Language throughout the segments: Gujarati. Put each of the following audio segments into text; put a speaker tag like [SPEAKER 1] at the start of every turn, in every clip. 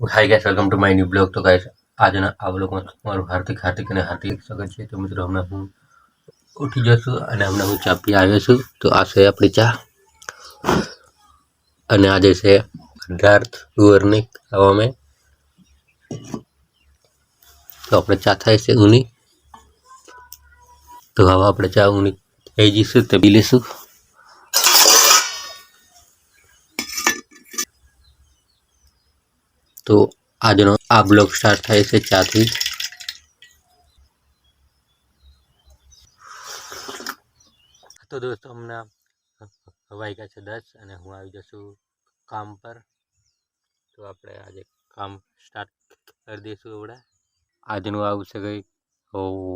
[SPEAKER 1] Hi guys welcome to my new blog તો ગાઈસ આજના આ બ્લોગમાં તમારું હાર્દિક હાર્દિક અને હાર્દિક સ્વાગત છે. તો મિત્રો, હમણાં હું ઉઠી જશું અને હમણાં હું ચા પી આવ્યો છું. તો આ છે આપણી ચા. અને આજે છે અઢાર સુવર્ણિક હવામાં તો આપણે ચા થાય છે ઊની. તો હવે આપણે ચા ઊની થઈ જઈશું, તે પી લઈશું. તો આજનો આ બ્લોગ સ્ટાર્ટ થાય છે ચાથી તો દોસ્તો હમણાં વાગ્યા છે દસ અને હું આવી જશું કામ પર. તો આપણે આજે કામ સ્ટાર્ટ કરી દઈશું આપણે. આજનું આવું છે કંઈ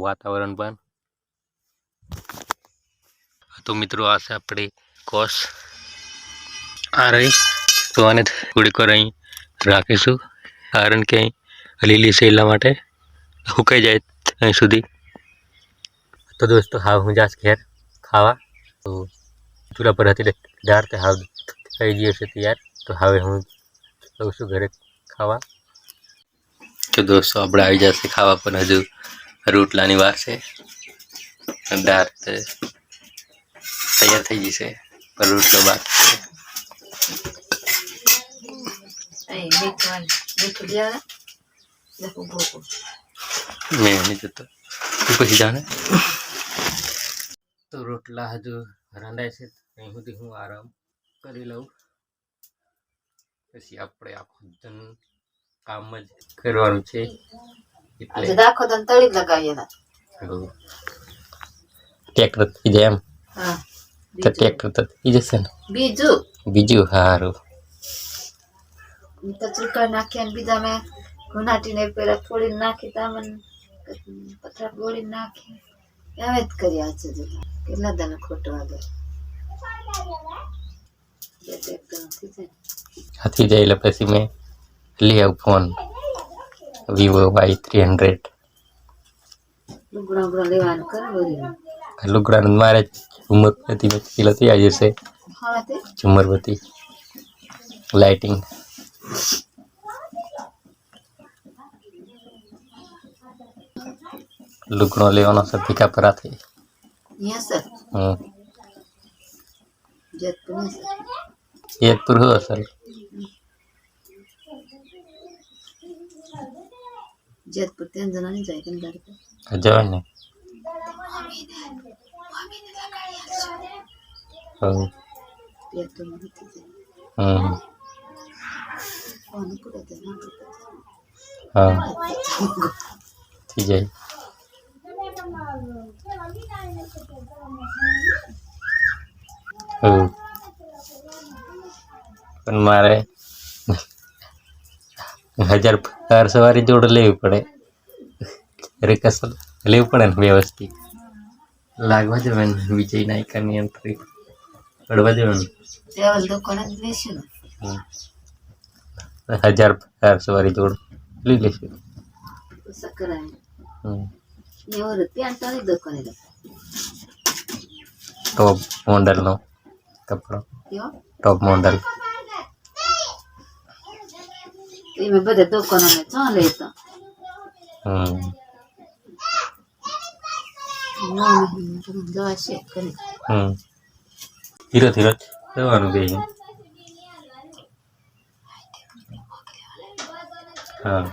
[SPEAKER 1] વાતાવરણ પણ. તો મિત્રો આ છે આપણી કોસ આ રહી. તો આને થોડીક વાર અહીં રાખીશું. કારણ કે અહીં લીલી છે એટલા માટે સુકાઈ જાય અહીં સુધી. તો દોસ્તો હાવ હું જાશ ઘેર ખાવા. તો ચૂલા પર હતી દાળ તે હાવ થઈ ગયો છે તૈયાર. તો હવે હું જઉં છું ઘરે ખાવા. તો દોસ્તો આપણે આવી જશે ખાવા પણ હજુ રોટલાની વાર છે. દાળ તૈયાર થઈ જશે પણ રોટલો બાકી છે
[SPEAKER 2] Ay, મીઠું મીઠું લેવા લખું ભોગું
[SPEAKER 1] મેં નહીં જતો તું પછી જાણે તો રોટલા હજુ રાંધાય છે અહીં સુધી હું આરામ કરી લઉં પછી આપણે આખો ધન કામ જ કરવાનું છે એટલે
[SPEAKER 2] દાખો તને તળી જ લગાવીએ
[SPEAKER 1] ટ્રેક્ટર થઈ જાય એમ
[SPEAKER 2] હા
[SPEAKER 1] તો ટ્રેક્ટર તો થઈ જશે ને
[SPEAKER 2] બીજું
[SPEAKER 1] બીજું સારું
[SPEAKER 2] ઈ તો ચૂકા નાખ્યા ને બીજા મેં ઘુનાટીને પેલા થોડી નાખી તામન પથરા બોળી નાખી. એમ જ કર્યા છે કેટલા દાને ખોટું આગળ હતી જાય.
[SPEAKER 1] એટલે પછી મેં લઈ આવું phone Vivo Y three hundred
[SPEAKER 2] લુગડા લેવાનું કરે
[SPEAKER 1] લુગડા મારે ઝુમરપતિ પેલા થઈ આવી જશે ઝુમરપતિ લાઇટિંગ લુગડો લેવાનો છે ભીખા પરાથી
[SPEAKER 2] અહીંયા સર
[SPEAKER 1] હમ
[SPEAKER 2] જેતપુર ને સર
[SPEAKER 1] જેતપુર હો અસલ
[SPEAKER 2] જેતપુર ત્રણ જણા નહીં જાય કેમ ગાડી પર
[SPEAKER 1] જવાય ને હમ
[SPEAKER 2] ટ્રેક્ટર નથી જાય
[SPEAKER 1] હમ
[SPEAKER 2] ફોન પૂરો થાય
[SPEAKER 1] હા થઈ જાય પણ મારે હજાર કાર સવારી જોડે લેવી પડે. રિકસલ લેવું પડે ને વ્યવસ્થિત. લાગવા જવે ને વિજય નાયકાની એન્ટ્રી પડવા જવે ને
[SPEAKER 2] ટ્રેવલ દુકાને જ લેશું ને
[SPEAKER 1] હમ. હજાર સવારી જોડ લઈ
[SPEAKER 2] લેશે
[SPEAKER 1] ટોપ મોડલનો કપડો. Top model.
[SPEAKER 2] એમાં બધા દુકાનો ને ચા લેતો
[SPEAKER 1] હમ
[SPEAKER 2] દવા છે કરી.
[SPEAKER 1] હમ. ધીરે ધીરે જવાનું બે હા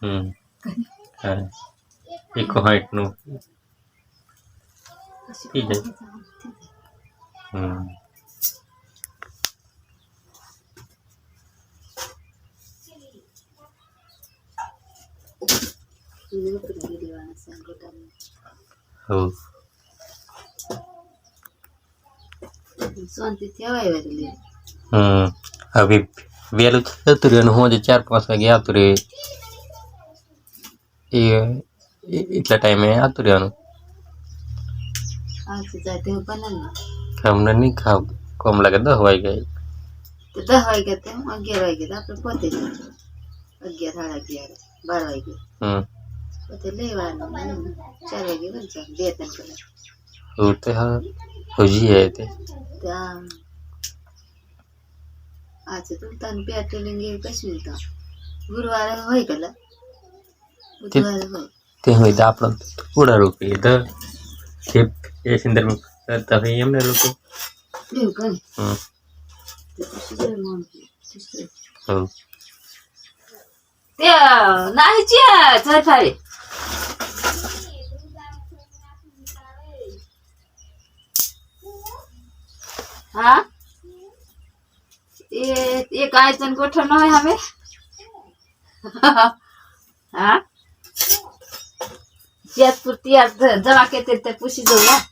[SPEAKER 1] હમ હા એક હાઈટનું થઈ જાય હમ હવ
[SPEAKER 2] શાંતિ થવાય વળી
[SPEAKER 1] હમ. હવે વહેલું થતું રહ્યું હું જે ચાર પાંચ વાગે આવતું રહે. એ એટલા ટાઈમે આવતું રહેવાનું. અમને નહીં ખાવ. કોમ લાગે દસ વાગે.
[SPEAKER 2] તો દસ વાગ્યા તે અગિયાર વાગ્યા તો આપણે પોતે અગિયાર સાડા અગિયાર બાર વાગે.
[SPEAKER 1] હમ.
[SPEAKER 2] પોતે લેવાનું ચાર વાગે બનશે બે ત્રણ કલાક.
[SPEAKER 1] એવું તો હા. હજી હે તે.
[SPEAKER 2] આજે તુલતાન પેટ્રોલિંગ એ કશું તો ગુરુવારે હોય કલા બુધવારે હોય.
[SPEAKER 1] તે હોય તો આપણો થોડા રૂપિયે તો જે એ સંદર્ભ કરતા હોય એમને લોકો હમ.
[SPEAKER 2] તો જોઈ મોડું થયું.
[SPEAKER 1] હવ.
[SPEAKER 2] તે નાહી છે જરફારી હા? એ એક આયતન ગોઠવ ન હોય હવે? હા? જેતપુર તૈયાર જવા કે તે પૂછી જવું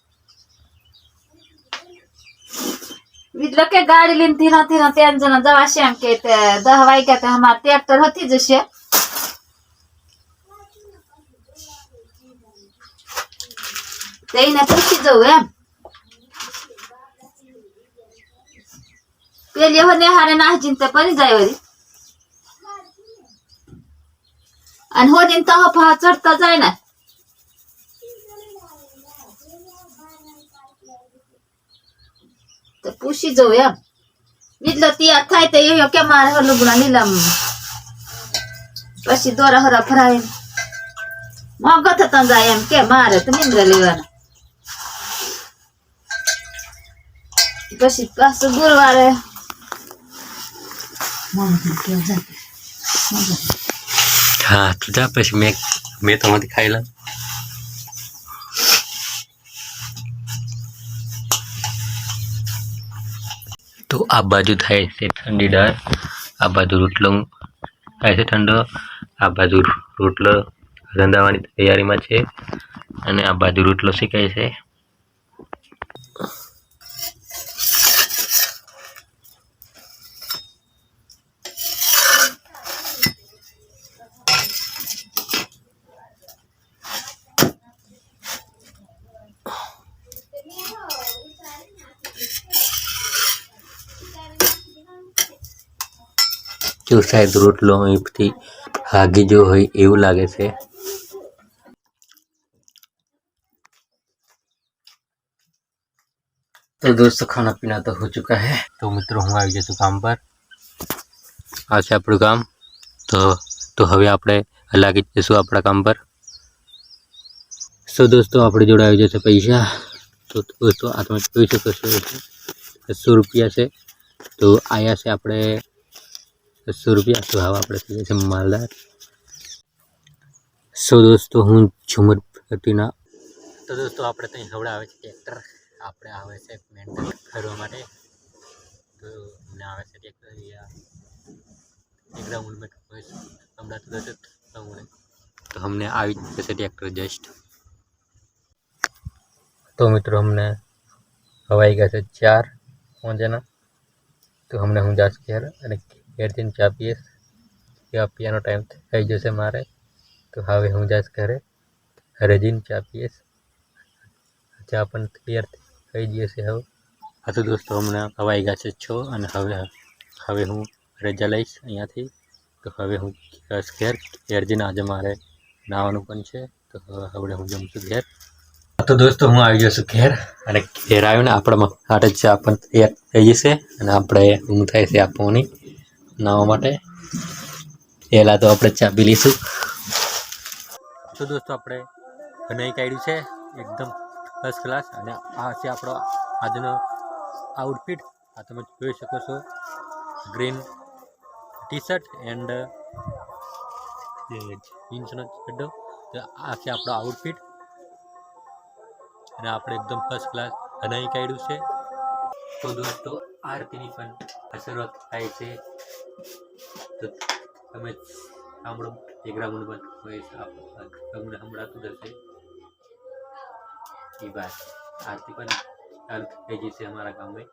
[SPEAKER 2] બીજો કે ગાડી લઈને ધીરા ધીરા ત્રણ જણા જવાશે એમ કે દહ વાગ્યા તે અમારે ટ્રેક્ટર હતી જશે. તે એને પૂછી જવું એમ. પેલી હો હારે નાહ ચિંતા પડી જાય વળી. અને હોડીને તો ફા ચડતા જાય ને. તો પૂછી જવું એમ. બીજલો તૈયાર થાય તો એ કે મારે હલુગડા નીલમ પછી દોરા હરા ફરાય મોંઘો થતા જાય એમ કે મારે તો નિંદ્રા લેવાના. પછી પાછું ગુરુવારે.
[SPEAKER 1] હા, તો જા પછી મેં મેં તમારી ખાઈ લા તો આ બાજુ થાય છે ઠંડી દાળ આ બાજુ રોટલો થાય છે ઠંડો, આ બાજુ રોટલો રંધાવાની તૈયારીમાં છે, અને આ બાજુ રોટલો શેકાય છે. જો શાયદ રોટલો અહીંથી હાગી જો હોય એવું લાગે છે तो दोस्तों खाना पीना तो हो चुका है तो मित्रों હું આવી જશું કામ પર આ છે આપણું કામ તો તો હવે આપણે લાગી જઈશું આપણા કામ પર સો દોસ્તો આપણી જોડે આવી જશે પૈસા તો દોસ્તો આ તમે જોઈ શકો છો બસો રૂપિયા છે તો આયા છે આપણે બસો રૂપિયા તો હવે આપણે કહીએ છીએ માલદાર સો દોસ્તો હું ઝુમર પતિના તો દોસ્તો આપણે ત્યાં હવડે આવે છે ટ્રેક્ટર આપણે આવે છે મેન્ટેન કરવા માટે તો અમને આવે છે ટ્રેક્ટર એક રાઉન્ડ હમણાં તો દસ તો અમને આવી જશે ટ્રેક્ટર જસ્ટ તો મિત્રો અમને હવાઈ ગયા છે ચાર જણા તો અમને હું જાશ ઘેર અને ઘેર ચા પીએશ ચા પીવાનો ટાઈમ થઈ જશે મારે. તો હવે હું જઈશ ઘરે ઘરે ચા પીએશ ચા પણ તૈયાર થઈ જશે હવે. હા તો દોસ્તો, હમણાં હવાઈ ગયા છે છો અને હવે હવે હું રજા લઈશ અહીંયાથી. તો હવે હું ઘેર ઘેર. જઈને આજે મારે નાવાનું પણ છે. તો હવે હું જમશું ઘેર. તો દોસ્તો, હું આવી જશું ઘેર. અને ઘેર આવ્યો ને આપણા માટે ચા પણ તૈયાર થઈ જશે. અને આપણે હું થાય છે આપવાની નાવા માટે. પહેલાં તો આપણે ચા પી લઈશું. તો દોસ્તો આપણે બનાવી કાઢ્યું છે, એકદમ ફર્સ્ટ ક્લાસ અને આ છે આપણો આજનો આઉટફિટ આ તમે જોઈ શકો છો ગ્રીન ટી શર્ટ એન્ડ જીન્સનો ચડ્ડો તો આ છે આપણો આઉટફિટ અને આપણે એકદમ ફર્સ્ટ ક્લાસ બનાવી કાઢ્યું છે. તો દોસ્તો, આરતીની પણ શરૂઆત થાય છે. તો તમે સાંભળો, એક રાઉન્ડ હોય તમને સંભળાતું જશે એ વાત. આરતી પણ ચાલુ થઈ જશે અમારા ગામમાં.